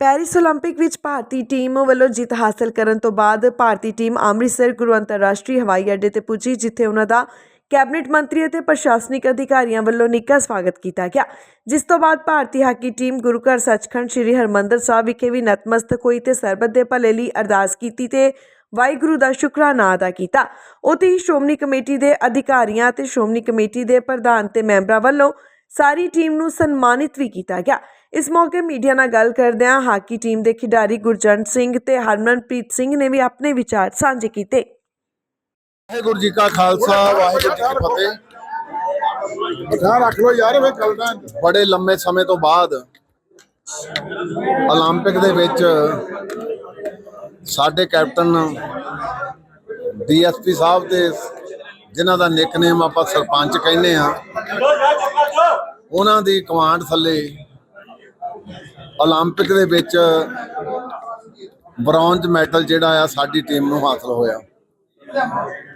Paris Olympic ਵਿੱਚ ਭਾਰਤੀ team ਵੱਲੋਂ ਜਿੱਤ ਹਾਸਲ ਕਰਨ ਤੋਂ ਬਾਅਦ ਭਾਰਤੀ ਟੀਮ ਅੰਮ੍ਰਿਤਸਰ, ਗੁਰੂ ਅੰਤਰਰਾਸ਼ਟਰੀ ਹਵਾਈ ਅੱਡੇ ਤੇ ਪੁੱਜੀ, ਜਿੱਥੇ ਉਹਨਾਂ ਦਾ ਕੈਬਨਿਟ ਮੰਤਰੀ ਅਤੇ ਪ੍ਰਸ਼ਾਸਨਿਕ ਅਧਿਕਾਰੀਆਂ ਵੱਲੋਂ ਨਿੱਘਾ ਸਵਾਗਤ ਕੀਤਾ ਗਿਆ। ਜਿਸ ਤੋਂ ਬਾਅਦ ਭਾਰਤੀ ਹਾਕੀ ਟੀਮ ਗੁਰੂ ਘਰ ਸੱਚਖੰਡ ਸ੍ਰੀ ਹਰਮੰਦਰ ਸਾਹਿਬ ਵਿਖੇ ਵੀ ਨਤਮਸਤਕ ਹੋਈ ਤੇ ਸਰਬਤ ਦੇ ਭਲੇ ਲਈ ਅਰਦਾਸ ਕੀਤੀ ਤੇ ਵਾਹਿਗੁਰੂ ਦਾ ਸ਼ੁਕਰਾਨਾ ਅਦਾ ਕੀਤਾ। ਉੱਥੇ ਹੀ ਸ਼੍ਰੋਮਣੀ ਕਮੇਟੀ ਦੇ ਅਧਿਕਾਰੀਆਂ ਤੇ ਸ਼੍ਰੋਮਣੀ ਕਮੇਟੀ ਦੇ ਪ੍ਰਧਾਨ ਤੇ ਮੈਂਬਰਾਂ ਵੱਲੋਂ ਸਾਰੀ ਟੀਮ ਨੂੰ ਸਨਮਾਨਿਤ ਵੀ ਕੀਤਾ ਗਿਆ। ਇਸ ਮੌਕੇ ਮੀਡੀਆ ਨਾਲ ਗੱਲ ਕਰਦਿਆਂ ਹਾਕੀ ਟੀਮ ਦੇ ਖਿਡਾਰੀ ਗੁਰਜੰਟ ਸਿੰਘ ਤੇ ਹਰਮਨਪ੍ਰੀਤ ਸਿੰਘ ਨੇ ਵੀ ਆਪਣੇ ਵਿਚਾਰ ਸਾਂਝੇ ਕੀਤੇ ਵਾਹਿਗੁਰੂ ਜੀ ਕਾ ਖਾਲਸਾ ਵਾਹਿਗੁਰੂ ਜੀ ਕੀ ਫਤਿਹ ਬਿਠਾ ਰੱਖ ਲੋ ਯਾਰ ਵੇ ਚੱਲਦਾ ਬੜੇ ਲੰਮੇ ਸਮੇਂ ਤੋਂ ਬਾਅਦ 올림픽 ਦੇ ਵਿੱਚ ਸਾਡੇ ਕੈਪਟਨ ਡੀਐਸਪੀ ਸਾਹਿਬ ਤੇ ਜਿਨ੍ਹਾਂ ਦਾ ਨਿਕਨੇਮ ਆਪਾਂ ਸਰਪੰਚ ਕਹਿੰਦੇ ਆ ਉਹਨਾਂ ਦੀ ਕਮਾਂਡ ਥੱਲੇ 올림픽 ਦੇ ਵਿੱਚ ਬ੍ਰੌਂਜ਼ ਮੈਡਲ ਜਿਹੜਾ ਆ ਸਾਡੀ ਟੀਮ ਨੂੰ ਹਾਸਲ ਹੋਇਆ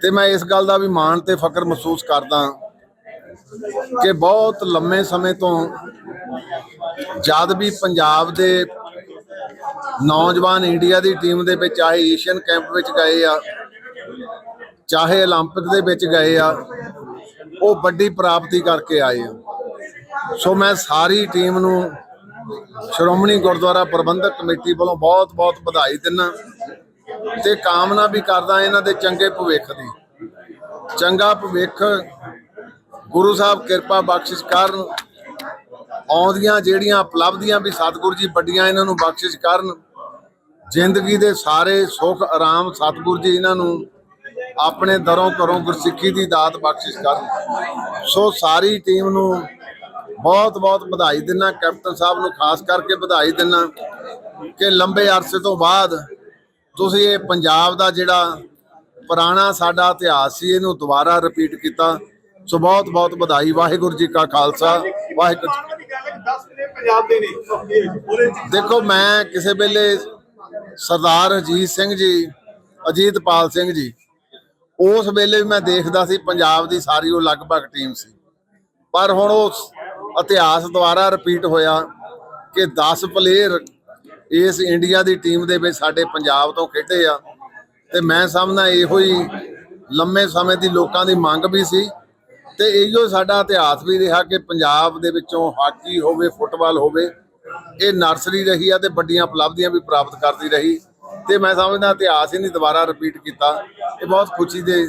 ਤੇ ਮੈਂ ਇਸ ਗੱਲ ਦਾ ਵੀ ਮਾਣ ਤੇ ਫਖਰ ਮਹਿਸੂਸ ਕਰਦਾ ਕਿ ਬਹੁਤ ਲੰਮੇ ਸਮੇਂ ਤੋਂ ਜਦ ਵੀ ਪੰਜਾਬ ਦੇ ਨੌਜਵਾਨ ਇੰਡੀਆ ਦੀ ਟੀਮ ਦੇ ਵਿੱਚ ਚਾਹੇ ਏਸ਼ੀਅਨ ਕੈਂਪ ਵਿੱਚ ਗਏ ਆ ਚਾਹੇ 올림픽 ਦੇ ਵਿੱਚ ਗਏ ਆ ਉਹ ਵੱਡੀ ਪ੍ਰਾਪਤੀ ਕਰਕੇ ਆਏ ਆ ਸੋ ਮੈਂ ਸਾਰੀ ਟੀਮ ਨੂੰ ਸ਼੍ਰੋਮਣੀ ਗੁਰਦੁਆਰਾ ਪ੍ਰਬੰਧਕ ਕਮੇਟੀ ਵੱਲੋਂ ਬਹੁਤ-ਬਹੁਤ ਵਧਾਈ ਦਿੰਦਾ ਤੇ ਕਾਮਨਾ ਵੀ ਕਰਦਾ ਇਹਨਾਂ ਦੇ ਚੰਗੇ ਭਵਿੱਖ ਦੀ। ਚੰਗਾ ਭਵਿੱਖ, ਗੁਰੂ ਸਾਹਿਬ ਕਿਰਪਾ ਬਖਸ਼ਿਸ਼ ਕਰਨ, ਆਉਂਦੀਆਂ ਜਿਹੜੀਆਂ ਉਪਲਬਧੀਆਂ ਵੀ ਸਤਿਗੁਰੂ ਜੀ ਵੱਡੀਆਂ ਇਹਨਾਂ ਨੂੰ ਬਖਸ਼ਿਸ਼ ਕਰਨ, ਜ਼ਿੰਦਗੀ ਦੇ ਸਾਰੇ ਸੁੱਖ, ਆਰਾਮ ਸਤਿਗੁਰੂ ਜੀ ਇਹਨਾਂ ਨੂੰ ਆਪਣੇ ਦਰੋਂ ਘਰੋਂ ਗੁਰਸਿੱਖੀ ਦੀ ਦਾਤ ਬਖਸ਼ਿਸ਼ ਕਰਨ। ਸੋ ਸਾਰੀ ਟੀਮ ਨੂੰ ਬਹੁਤ ਬਹੁਤ ਵਧਾਈ ਦਿੰਨਾ ਕੈਪਟਨ ਸਾਹਿਬ ਨੂੰ ਖਾਸ ਕਰਕੇ ਵਧਾਈ ਦਿੰਨਾ ਕਿ ਲੰਬੇ ਅਰਸੇ ਤੋਂ ਬਾਅਦ ਤੁਸੀਂ ਇਹ ਪੰਜਾਬ ਦਾ ਜਿਹੜਾ ਪੁਰਾਣਾ ਸਾਡਾ ਇਤਿਹਾਸ ਸੀ ਇਹਨੂੰ ਦੁਬਾਰਾ ਰਿਪੀਟ ਕੀਤਾ। ਸੋ ਬਹੁਤ ਬਹੁਤ ਵਧਾਈ ਵਾਹਿਗੁਰੂ ਜੀ ਕਾ ਖਾਲਸਾ ਵਾਹਿਗੁਰੂ ਜੀ ਦੀ ਗੱਲ ਹੈ 10 ਨੇ ਪੰਜਾਬ ਦੇ ਨੇ ਪੂਰੇ ਦੇਖੋ ਮੈਂ ਕਿਸੇ ਵੇਲੇ ਸਰਦਾਰ ਅਜੀਤ ਸਿੰਘ ਜੀ ਅਜੀਤਪਾਲ ਸਿੰਘ ਜੀ ਉਸ ਵੇਲੇ ਵੀ ਮੈਂ ਦੇਖਦਾ ਸੀ ਪੰਜਾਬ ਦੀ ਸਾਰੀ ਉਹ ਲਗਭਗ ਟੀਮ ਸੀ। ਪਰ ਹੁਣ ਉਹ ਇਤਿਹਾਸ ਦੁਬਾਰਾ ਰਿਪੀਟ ਹੋਇਆ ਕਿ 10 ਪਲੇਅਰ ਇਸ ਇੰਡੀਆ ਦੀ ਟੀਮ ਦੇ ਵਿੱਚ ਸਾਡੇ ਪੰਜਾਬ ਤੋਂ ਖੇਡੇ ਆ। ਤੇ ਮੈਂ ਸਮਝਦਾ ਇਹੋ ਹੀ ਲੰਮੇ ਸਮੇਂ ਦੀ ਲੋਕਾਂ ਦੀ ਮੰਗ ਵੀ ਸੀ ਤੇ ਇਹੋ ਸਾਡਾ ਇਤਿਹਾਸ ਵੀ ਰਿਹਾ ਕਿ ਪੰਜਾਬ ਦੇ ਵਿੱਚੋਂ ਹਾਕੀ ਹੋਵੇ, ਫੁੱਟਬਾਲ ਹੋਵੇ, ਇਹ ਨਰਸਰੀ ਰਹੀ ਆ ਤੇ ਵੱਡੀਆਂ ਉਪਲਬਧੀਆਂ ਵੀ ਪ੍ਰਾਪਤ ਕਰਦੀ ਰਹੀ। ਤੇ ਮੈਂ ਸਮਝਦਾ ਇਤਿਹਾਸ ਹੀ ਨਹੀਂ ਦੁਬਾਰਾ ਰਿਪੀਟ ਕੀਤਾ। ਇਹ ਬਹੁਤ ਖੁਸ਼ੀ ਦੇ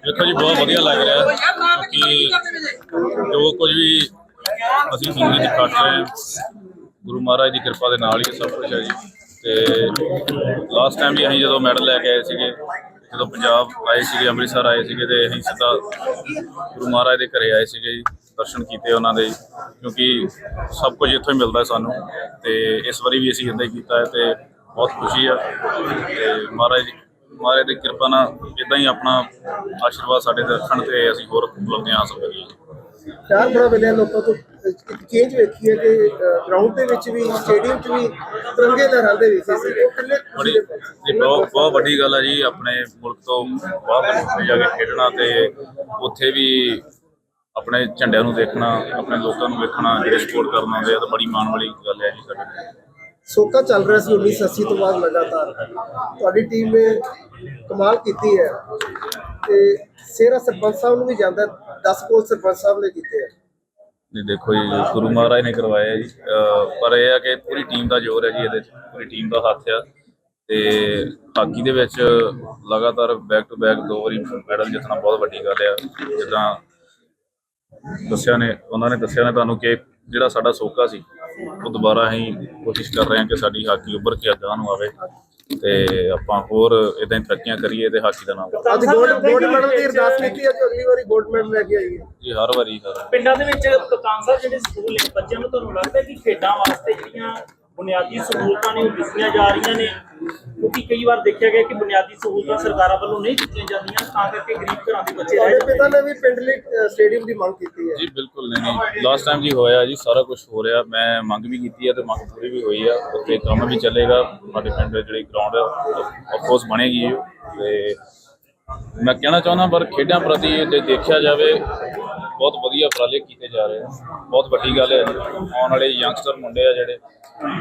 ਦੇਖੋ ਜੀ ਬਹੁਤ ਵਧੀਆ ਲੱਗ ਰਿਹਾ ਹੈ ਕਿ ਜੋ ਕੁਝ ਵੀ ਅਸੀਂ ਜ਼ਿੰਦਗੀ 'ਚ ਕੱਟ ਰਹੇ ਹਾਂ। ਗੁਰੂ ਮਹਾਰਾਜ ਦੀ ਕਿਰਪਾ ਦੇ ਨਾਲ ਹੀ ਸਭ ਕੁਝ ਹੈ ਜੀ। ਤੇ ਲਾਸਟ ਟਾਈਮ ਵੀ ਅਸੀਂ ਜਦੋਂ ਮੈਡਲ ਲੈ ਕੇ ਆਏ ਸੀਗੇ ਜਦੋਂ ਪੰਜਾਬ ਆਏ ਸੀਗੇ ਅੰਮ੍ਰਿਤਸਰ ਆਏ ਸੀਗੇ ਤੇ ਅਸੀਂ ਸਿੱਧਾ ਗੁਰੂ ਮਹਾਰਾਜ ਦੇ ਘਰੇ ਆਏ ਸੀਗੇ ਜੀ ਦਰਸ਼ਨ ਕੀਤੇ ਉਹਨਾਂ ਦੇ ਕਿਉਂਕਿ ਸਭ ਕੁਝ ਇੱਥੋਂ ਹੀ ਮਿਲਦਾ ਹੈ ਸਾਨੂੰ ਤੇ ਇਸ ਵਾਰੀ ਵੀ ਅਸੀਂ ਇੱਦਾਂ ਹੀ ਕੀਤਾ ਹੈ ਤੇ ਬਹੁਤ ਖੁਸ਼ੀ ਆ। ਤੇ ਮਹਾਰਾਜ ਮਹਾਰਾਜ ਦੀ ਕਿਰਪਾ ਨਾਲ ਇਦਾਂ ਹੀ ਆਪਣਾ ਆਸ਼ੀਰਵਾਦ ਸਾਡੇ ਤੇ ਰੱਖਣ ਤੇ ਅਸੀਂ ਹੋਰ ਉਪਲਬਧੀਆਂ ਹਾਸਲ ਕਰੀਏ ਚਾਰ ਬੜਾ ਵੇਲੇ ਲੋਕਾਂ ਤੋਂ। ਇੱਕ ਚੇਂਜ ਵੇਖੀ ਹੈ ਕਿ ਗਰਾਊਂਡ ਦੇ ਵਿੱਚ ਵੀ ਸਟੇਡੀਅਮ 'ਚ ਵੀ ਤਿਰੰਗੇ ਲਹਿਰਾਉਂਦੇ ਵੀ ਸੀ। ਉਹ ਕਿੰਨੇ ਬੜੀ ਇਹ ਬਹੁਤ ਬਹੁਤ ਵੱਡੀ ਗੱਲ ਹੈ ਜੀ ਆਪਣੇ ਮੁਲਕ ਤੋਂ ਬਾਹਰ ਜਾ ਕੇ ਖੇਡਣਾ ਤੇ ਉੱਥੇ ਵੀ ਆਪਣੇ ਝੰਡਿਆਂ ਨੂੰ ਦੇਖਣਾ ਆਪਣੇ ਲੋਕਾਂ ਨੂੰ ਵੇਖਣਾ ਜਿਹੜੇ ਸਪੋਰਟ ਕਰਨ ਆਉਂਦੇ ਆ ਤਾਂ ਬੜੀ ਮਾਣ ਵਾਲੀ ਗੱਲ ਹੈ ਜੀ ਸਾਡੇ ਲਈ। ਸੋਕਾ ਚੱਲ ਰਿਹਾ ਸੀ 1980 ਤੋਂ ਬਾਅਦ ਲਗਾਤਾਰ। ਤੁਹਾਡੀ ਟੀਮ ਨੇ ਕਮਾਲ ਕੀਤੀ ਹੈ। ਤੇ ਸੇਰਾ ਸਰਪੰਚ ਸਾਹਿਬ ਨੂੰ ਵੀ ਜਾਂਦਾ 10 ਕੋਲ ਸਰਪੰਚ ਸਾਹਿਬ ਨੇ ਕੀਤੇ ਆ ਨਹੀਂ, ਦੇਖੋ ਜੀ, ਗੁਰੂ ਮਹਾਰਾਜ ਨੇ ਕਰਵਾਇਆ ਜੀ। ਪਰ ਇਹ ਆ ਕਿ ਪੂਰੀ ਟੀਮ ਦਾ ਜ਼ੋਰ ਹੈ ਜੀ ਇਹਦੇ 'ਚ, ਪੂਰੀ ਟੀਮ ਦਾ ਹੱਥ ਆ। ਤੇ ਹਾਕੀ ਦੇ ਵਿੱਚ ਲਗਾਤਾਰ ਬੈਕ ਟੂ ਬੈਕ ਦੋ ਵਾਰੀ ਮੈਡਲ ਜਿੱਤਣਾ ਬਹੁਤ ਵੱਡੀ ਗੱਲ ਆ। ਜਿੱਦਾਂ ਦੱਸਿਆ ਨੇ, ਉਹਨਾਂ ਨੇ ਦੱਸਿਆ ਨੇ ਤੁਹਾਨੂੰ ਕਿ ਜਿਹੜਾ ਸਾਡਾ ਸੋਕਾ ਸੀ ਉਹ ਦੁਬਾਰਾ ਅਸੀਂ ਕੋਸ਼ਿਸ਼ ਕਰ ਰਹੇ ਹਾਂ ਕਿ ਸਾਡੀ ਹਾਕੀ ਉੱਭਰ ਕੇ ਅੱਗੇ ਨੂੰ ਆਵੇ ਤੇ ਆਪਾਂ ਹੋਰ ਇਦਾਂ ਹੀ ਤਰੱਕੀਆਂ ਕਰੀਏ ਤੇ ਹਾਕੀ ਦਾ ਨਾਮ ਅੱਜ ਗੋਲਡ ਗੋਲਡ ਮੈਡਲ ਦੀ ਅਰਦਾਸ ਕੀਤੀ ਹੈ ਅਗਲੀ ਵਾਰੀ ਗੋਲਡ ਮੈਡਲ ਲੈ ਕੇ ਆਈਏ। ਜੀ ਹਰ ਵਾਰੀ ਹਰ ਪਿੰਡਾਂ ਦੇ ਵਿੱਚ ਕਪਤਾਨ ਸਾਹਿਬ ਜਿਹੜੇ ਸਕੂਲ ਨੇ ਬੱਚਿਆਂ ਨੂੰ ਤੁਹਾਨੂੰ ਲੱਗਦਾ ਕਿ ਖੇਡਾਂ ਵਾਸਤੇ ਜਿਹੜੀਆਂ ਬੁਨਿਆਦੀ ਸਹੂਲਤਾਂ ਨੇ ਉਹ ਦਿੱਤੀਆਂ ਜਾ ਰਹੀਆਂ ਨੇ? ਕਿਉਂਕਿ ਕਈ ਵਾਰ ਦੇਖਿਆ ਗਿਆ ਕਿ ਬੁਨਿਆਦੀ ਸਹੂਲਤਾਂ ਸਰਕਾਰਾਂ ਵੱਲੋਂ ਨਹੀਂ ਦਿੱਤੀਆਂ ਜਾਂਦੀਆਂ ਤਾਂ ਕਰਕੇ ਗਰੀਬ ਘਰਾਂ ਦੇ ਬੱਚੇ ਰਹਿ ਜਾਂਦੇ ਪਿਤਾ ਨੇ। ਵੀ ਪਿੰਡ ਲਈ ਸਟੇਡੀਅਮ ਦੀ ਮੰਗ ਕੀਤੀ ਹੈ। ਜੀ ਬਿਲਕੁਲ ਨਹੀਂ ਨਹੀਂ। ਲਾਸਟ ਟਾਈਮ ਜੀ ਹੋਇਆ ਜੀ ਸਾਰਾ ਕੁਝ ਹੋ ਰਿਹਾ। ਮੈਂ ਮੰਗ ਵੀ ਕੀਤੀ ਹੈ ਤੇ ਮੰਗ ਪੂਰੀ ਵੀ ਹੋਈ ਆ ਉੱਤੇ ਕੰਮ ਵੀ ਚੱਲੇਗਾ। ਸਾਡੇ ਪਿੰਡ ਦੇ ਜਿਹੜੀ ਗਰਾਊਂਡ ਆਫ ਕੋਰਸ ਬਣੇਗੀ ਤੇ ਮੈਂ ਕਹਿਣਾ ਚਾਹੁੰਦਾ ਪਰ ਖੇਡਾਂ ਪ੍ਰਤੀ ਜੇ ਦੇਖਿਆ ਜਾਵੇ ਬਹੁਤ ਵਧੀਆ ਉਪਰਾਲੇ ਕੀਤੇ ਜਾ ਰਹੇ ਆ। ਬਹੁਤ ਵੱਡੀ ਗੱਲ ਹੈ। ਆਉਣ ਵਾਲੇ ਯੰਗਸਟਰ ਮੁੰਡੇ ਆ ਜਿਹੜੇ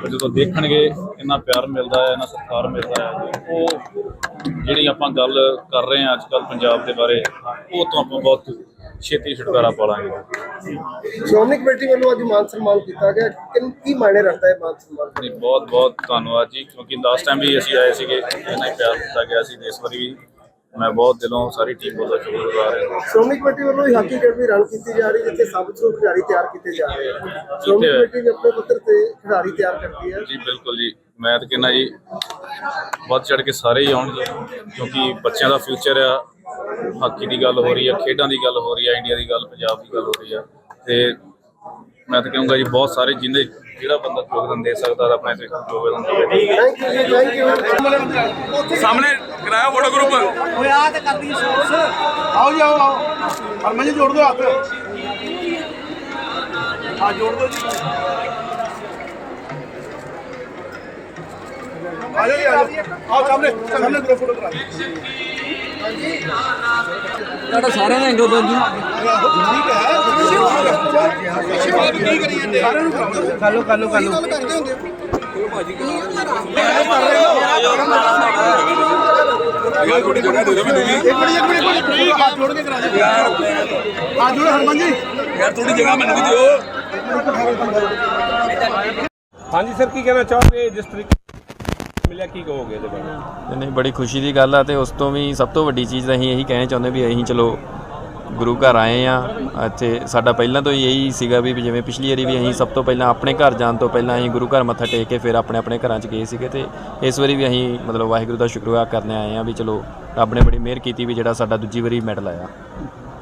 ਜਦੋਂ ਦੇਖਣਗੇ ਇੰਨਾ ਪਿਆਰ ਮਿਲਦਾ ਹੈ ਇੰਨਾ ਸਤਿਕਾਰ ਮਿਲਦਾ ਹੈ ਉਹ ਜਿਹੜੀ ਆਪਾਂ ਗੱਲ ਕਰ ਰਹੇ ਹਾਂ ਅੱਜ ਕੱਲ ਪੰਜਾਬ ਦੇ ਬਾਰੇ ਉਹ ਤੋਂ ਆਪਾਂ ਬਹੁਤ ਛੇਤੀ ਛੁਟਕਾਰਾ ਪਾ ਲਾਂਗੇ ਸ਼੍ਰੋਮਣੀ ਕਮੇਟੀ ਵੱਲੋਂ ਅੱਜ ਮਾਨ ਸਨਮਾਨ ਕੀਤਾ ਗਿਆ। ਕਿਨ ਕੀ ਮਾਇਨੇ ਰੱਖਦਾ ਹੈ ਮਾਨ ਸਨਮਾਨ? ਬਹੁਤ ਬਹੁਤ ਧੰਨਵਾਦ ਜੀ ਕਿਉਂਕਿ ਲਾਸਟ ਟਾਈਮ ਵੀ ਅਸੀਂ ਆਏ ਸੀਗੇ ਇੰਨਾ ਹੀ ਪਿਆਰ ਦਿੱਤਾ ਗਿਆ ਸੀ ਇਸ ਵਾਰੀ ਵੀ ਮੈਂ ਬਹੁਤ ਦਿਲੋਂ ਸਾਰੀ ਟੀਮ ਵੱਲੋਂ ਸ਼ੁਕਰਗੁਜ਼ਾਰ ਹਾਂ। ਸ਼੍ਰੋਮਣੀ ਕਮੇਟੀ ਵੱਲੋਂ ਹੀ ਹਾਕੀ ਅਕੈਡਮੀ ਰਨ ਕੀਤੀ ਜਾ ਰਹੀ ਜਿੱਥੇ ਸਭ ਤੋਂ ਖਿਡਾਰੀ ਤਿਆਰ ਕੀਤੇ ਜਾ ਰਹੇ ਹਨ। ਸ਼੍ਰੋਮਣੀ। ਕਮੇਟੀ ਵੀ ਆਪਣੇ ਪੱਧਰ ਤੇ ਖਿਡਾਰੀ ਤਿਆਰ ਕਰਦੀ ਹੈ। ਜੀ ਬਿਲਕੁਲ ਜੀ। ਮੈਂ ਤਾਂ ਕਹਿੰਦਾ ਜੀ ਵੱਧ ਚੜ ਕੇ ਸਾਰੇ ਹੀ ਆਉਣ ਜੀ ਕਿਉਂਕਿ ਬੱਚਿਆਂ ਦਾ ਫਿਊਚਰ ਆ। ਹਾਕੀ ਦੀ ਗੱਲ ਹੋ ਰਹੀ ਆ ਖੇਡਾਂ ਦੀ ਗੱਲ ਹੋ ਰਹੀ ਆ ਇੰਡੀਆ ਦੀ ਗੱਲ ਪੰਜਾਬ ਦੀ ਗੱਲ ਹੋ ਰਹੀ ਆ। ਤੇ ਮੈਂ ਤਾਂ ਕਹੂੰਗਾ ਜੀ ਬਹੁਤ ਸਾਰੇ ਜਿੰਦੇ ਜਿਹੜਾ ਬੰਦਾ ਯੋਗਦਾਨ ਦੇ ਸਕਦਾ ਆਪਣੇ ਤੇ ਯੋਗਦਾਨ ਦੇਵੇ ਥੈਂਕ ਯੂ ਜੀ ਥੈਂਕ ਯੂ ਸਾਹਮਣੇ ਕਰਾਇਆ ਫੋਟੋ ਗਰੁੱਪ ਆਓ ਜੀ ਆਓ ਆਓ। ਹਰਮਨ ਜੀ ਜੋੜ ਦਿਓ ਹੱਥ। ਆ ਜੋੜ ਦਿਓ ਜੀ। ਆ ਜਾਓ ਜੀ ਆ ਜਾਓ। ਆਓ ਸਾਹਮਣੇ ਸਾਹਮਣੇ ਗਰੁੱਪ ਫੋਟੋ ਕਰਾ ਦਿਓ। ਤੁਹਾਡਾ ਸਾਰਿਆਂ ਦਾ ਐਂਗਲ ਬਣ ਜੂ। ਹੈ ਕਰੀ ਸਾਰਿਆਂ ਨੂੰ ਕਰਾਓ ਕਾਲੋ ਕਾਲੋ ਕਾਲੋ ਗੱਲ ਕਰਦੇ ਹੁੰਦੇ ਯਾਰ ਥੋੜੀ ਜਗ੍ਹਾ ਦੇ ਦਿਓ ਮੈਨੂੰ ਵੀ ਇੱਕ ਮਿੰਟ ਇੱਕ ਮਿੰਟ ਇੱਕ ਹੱਥ ਜੋੜ ਕੇ ਕਰਾ ਦਿਓ ਹੱਥ ਜੋੜੋ ਹਰਮਨ ਜੀ ਯਾਰ ਥੋੜੀ ਜਗ੍ਹਾ ਮੈਨੂੰ ਵੀ ਦਿਓ ਹਾਂਜੀ ਸਰ ਕੀ ਕਹਿਣਾ ਚਾਹੋਗੇ ਜਿਸ ਤਰੀਕੇ ਮਿਲਿਆ ਕੀ ਕਹੋਗੇ ਇਹਦੇ ਬਾਰੇ? ਨਹੀਂ, ਨਹੀਂ ਬੜੀ ਖੁਸ਼ੀ ਦੀ ਗੱਲ ਆ ਤੇ ਉਸ ਤੋਂ ਵੀ ਸਭ ਤੋਂ ਵੱਡੀ ਚੀਜ਼ ਤਾਂ ਅਸੀਂ ਇਹੀ ਕਹਿਣਾ ਚਾਹੁੰਦੇ ਵੀ ਅਸੀਂ ਚਲੋ ਗੁਰੂ ਘਰ ਆਏ ਆ। ਇੱਥੇ ਸਾਡਾ ਪਹਿਲਾਂ ਤੋਂ ਹੀ ਇਹੀ ਸੀਗਾ ਵੀ ਜਿਵੇਂ ਪਿਛਲੀ ਵਾਰੀ ਵੀ ਅਸੀਂ ਸਭ ਤੋਂ ਪਹਿਲਾਂ ਆਪਣੇ ਘਰ ਜਾਣ ਤੋਂ ਪਹਿਲਾਂ ਅਸੀਂ ਗੁਰੂ ਘਰ ਮੱਥਾ ਟੇਕ ਕੇ ਫਿਰ ਆਪਣੇ ਆਪਣੇ ਘਰਾਂ 'ਚ ਗਏ ਸੀਗੇ ਤੇ ਇਸ ਵਾਰੀ ਵੀ ਅਸੀਂ ਮਤਲਬ ਵਾਹਿਗੁਰੂ ਦਾ ਸ਼ੁਕਰਗੁਜ਼ਾਰ ਕਰਨ ਆਏ ਆ ਵੀ ਚਲੋ ਰੱਬ ਨੇ ਬੜੀ ਮਿਹਰ ਕੀਤੀ ਵੀ ਜਿਹੜਾ ਸਾਡਾ ਦੂਜੀ ਵਾਰੀ ਮੈਡਲ ਆਇਆ।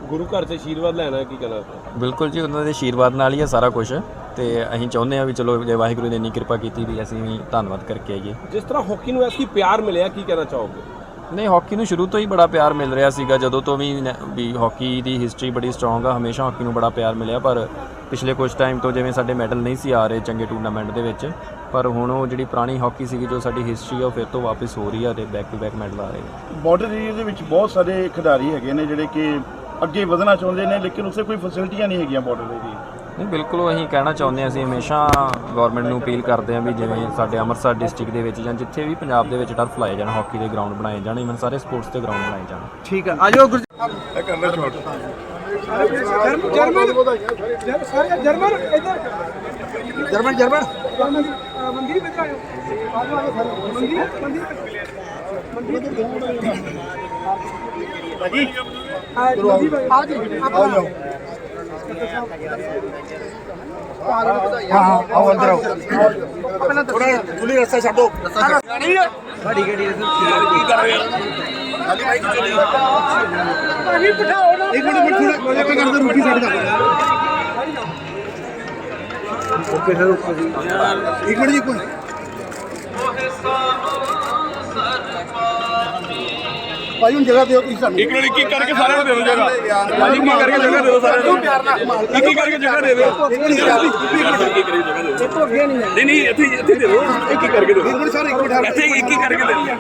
ਗੁਰੂ ਘਰ ਤੇ ਆਸ਼ੀਰਵਾਦ ਲੈਣਾ ਕੀ ਕਹਿਣਾ? ਬਿਲਕੁਲ ਜੀ ਉਹਨਾਂ ਦੇ ਆਸ਼ੀਰਵਾਦ ਨਾਲ ਹੀ ਆ ਸਾਰਾ ਕੁਝ ਤੇ ਅਸੀਂ ਚਾਹੁੰਦੇ ਆ ਵੀ ਚਲੋ ਜੇ ਵਾਹਿਗੁਰੂ ਨੇ ਇੰਨੀ ਕਿਰਪਾ ਕੀਤੀ ਵੀ ਅਸੀਂ ਵੀ ਧੰਨਵਾਦ ਕਰਕੇ ਆਈਏ। ਜਿਸ ਤਰ੍ਹਾਂ ਹਾਕੀ ਨੂੰ ਐਸੀ ਪਿਆਰ ਮਿਲਿਆ ਕੀ ਕਹਿਣਾ ਚਾਹੋਗੇ? ਨਹੀਂ ਹਾਕੀ ਨੂੰ ਸ਼ੁਰੂ ਤੋਂ ਹੀ ਬੜਾ ਪਿਆਰ ਮਿਲ ਰਿਹਾ ਸੀਗਾ। ਜਦੋਂ ਤੋਂ ਵੀ ਨ- ਵੀ ਹਾਕੀ ਦੀ ਹਿਸਟਰੀ ਬੜੀ ਸਟਰੋਂਗ ਆ ਹਮੇਸ਼ਾ ਹਾਕੀ ਨੂੰ ਬੜਾ ਪਿਆਰ ਮਿਲਿਆ ਪਰ ਪਿਛਲੇ ਕੁਝ ਟਾਈਮ ਤੋਂ ਜਿਵੇਂ ਸਾਡੇ ਮੈਡਲ ਨਹੀਂ ਸੀ ਆ ਰਹੇ ਚੰਗੇ ਟੂਰਨਾਮੈਂਟ ਦੇ ਵਿੱਚ ਪਰ ਹੁਣ ਉਹ ਜਿਹੜੀ ਪੁਰਾਣੀ ਹਾਕੀ ਸੀਗੀ ਜੋ ਸਾਡੀ ਹਿਸਟਰੀ ਆ ਉਹ ਫਿਰ ਤੋਂ ਵਾਪਸ ਹੋ ਰਹੀ ਆ ਤੇ ਬੈਕ ਟੂ ਬੈਕ ਮੈਡਲ ਆ ਰਹੇ ਆ। ਬਾਰਡਰ ਏਰੀਆ ਦੇ ਵਿੱਚ ਬਹੁਤ ਸਾਰੇ ਖਿਡਾਰੀ ਹੈਗੇ ਨੇ ਜਿਹੜੇ ਕਿ ਅੱਗੇ ਵਧਣਾ ਚਾਹੁੰਦੇ ਨੇ ਲੇਕਿਨ ਉਸੇ ਕੋਈ ਫੈਸਿਲਿਟੀਆਂ ਨਹੀਂ ਹੈਗੀਆਂ ਬਾਰਡਰ ਏਰੀਆ ਨਹੀਂ ਬਿਲਕੁਲ ਉਹ ਅਸੀਂ ਕਹਿਣਾ ਚਾਹੁੰਦੇ ਹਾਂ ਅਸੀਂ ਹਮੇਸ਼ਾ ਗਵਰਨਮੈਂਟ ਨੂੰ ਅਪੀਲ ਕਰਦੇ ਹਾਂ ਵੀ ਜਿਵੇਂ ਸਾਡੇ ਅੰਮ੍ਰਿਤਸਰ ਡਿਸਟ੍ਰਿਕਟ ਦੇ ਵਿੱਚ ਜਾਂ ਜਿੱਥੇ ਵੀ ਪੰਜਾਬ ਦੇ ਵਿੱਚ ਟਰਫ ਲਾਏ ਜਾਣ ਹਾਕੀ ਦੇ ਗਰਾਊਂਡ ਬਣਾਏ ਜਾਣ ਇਵਨ ਸਾਰੇ ਸਪੋਰਟਸ ਦੇ ਗਰਾਊਂਡ ਬਣਾਏ ਜਾਣ। ਠੀਕ ਹੈ ਆਜੋ ਇਹ ਕਰਨਾ ਛੋੜ ਜਰਮਨ ਸਾਰੇ ਜਰਮਨ ਇੱਧਰ। German German. ਮੰਦਿਰ ਵਿੱਚ ਆਇਓ ਆਜੋ ਆਜੋ ਮੰਦਿਰ ਮੰਦਿਰ ਭਾਜੀ। ਆ ਜੀ ਜਾਓ ਹਾਂ ਆਓ ਅੰਦਰ ਆਓ ਥੋੜਾ ਜੁਲੀ ਰਸਤਾ ਛੱਡੋ ਬੜੀ ਗੱਡੀ ਕੀ ਕਰ ਰਹੇ ਹਾਲੀ ਭਾਈ ਚਲੇ ਇੱਕ ਮਿੰਟ ਮਿੰਟ ਥੋੜਾ ਇੱਕ ਕਰਦੇ ਰੁਕੀ ਸਾਈਡ ਓਕੇ ਸਰ ਓਕੇ ਜੀ, ਇੱਕ ਮਿੰਟ। ਜੀ ਕੋਈ ਭਾਈ ਹੁਣ ਜਗ੍ਹਾ ਦਿਓ ਤੁਸੀਂ ਸਾਨੂੰ। ਇੱਕ ਮਿੰਟ ਇੱਕ ਇੱਕ ਕਰਕੇ ਸਾਰਿਆਂ ਨੂੰ ਦੇ ਦਿਓ ਜਗ੍ਹਾ। ਭਾਜੀ ਕੀ ਕਰਕੇ ਜਗ੍ਹਾ ਦਿਓ ਸਾਰਿਆਂ ਨੂੰ। ਇੱਕ ਇੱਕ ਕਰਕੇ ਜਗ੍ਹਾ ਦੇ ਦਿਓ। ਇੱਕ ਇੱਕ ਕਰਕੇ ਜਗ੍ਹਾ ਦੇ ਦਿਓ। ਨਹੀਂ ਨਹੀਂ ਇੱਥੇ ਇੱਥੇ ਦੇ ਦਿਓ। ਇੱਕ ਇੱਕ ਕਰਕੇ ਦੇ ਇੱਕ ਦਿਓ ਮਿੰਟ ਸਰ ਇੱਕ ਮਿੰਟ ਇੱਥੇ ਇੱਕ ਇੱਕ ਕਰਕੇ ਦੇ ਦਿਓ।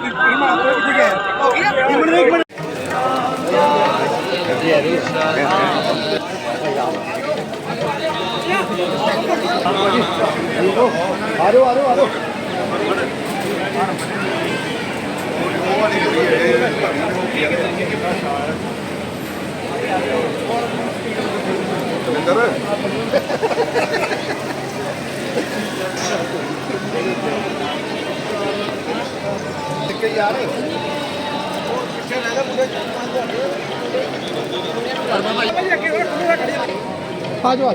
ਠੀਕ ਹੈ ਇੱਕ ਮਿੰਟ ਇੱਕ ਮਿੰਟ। ਆ ਜਾਓ ਆ ਯਾਰ ਹੋਰ ਪਿੱਛੇ ਰਹਿਦਾ ਮੁੰਡੇ ਚੱਲ ਪੰਜ ਹੋ ਗਏ ਪਰਮਾ ਭਾਈ ਅੱਗੇ ਹੋਰ ਖੜੀ ਜਾਓ ਆ ਜਾਓ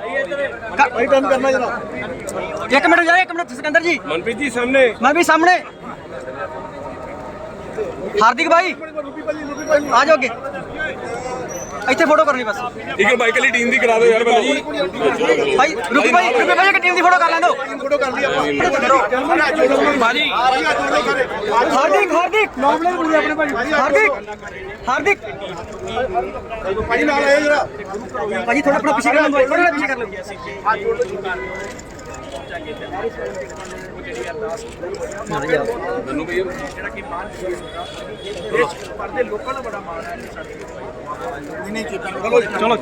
ਭਾਈ ਟਰਨ ਕਰਨਾ ਜਰਾ। ਇੱਕ ਮਿੰਟ ਜਰਾ ਇੱਕ ਮਿੰਟ ਸਿਕੰਦਰ ਜੀ। ਮਨਪ੍ਰੀਤ ਜੀ ਸਾਹਮਣੇ। ਮੈਂ ਵੀ ਸਾਹਮਣੇ। ਹਾਰਦਿਕ ਭਾਈ। ਆ ਜਾਓਗੇ ਇੱਥੇ ਫੋਟੋ ਕਰਨੀ ਬਸ। ਠੀਕ ਹੈ ਬਾਈਕ ਵਾਲੀ ਟੀਮ ਦੀ ਕਰਾ ਦਿਓ ਯਾਰ ਪਹਿਲਾਂ ਜੀ। ਭਾਈ ਰੁਪੀ ਭਾਈ ਰੁਪੀ ਭਾਈ ਇੱਕ ਟੀਮ ਦੀ ਫੋਟੋ ਕਰ ਲੈਂਦੋ ਫੋਟੋ ਕਰ ਲਈ ਬਾਜੀ ਹਾਰਦਿਕ ਹਾਰਦਿਕ। ਨਾਮ ਲੈ ਬੁਲੇ ਆਪਣੇ ਭਾਈ ਹਾਰਦਿਕ ਹਾਰਦਿਕ ਭਾਈ ਨਾਲ ਆਇਓ ਜਰਾ ਭਾਈ ਥੋੜਾ ਆਪਣਾ ਪਿੱਛੇ ਕਰ ਲਓ ਥੋੜਾ ਪਿੱਛੇ ਕਰ ਲਓ ਚਲੋ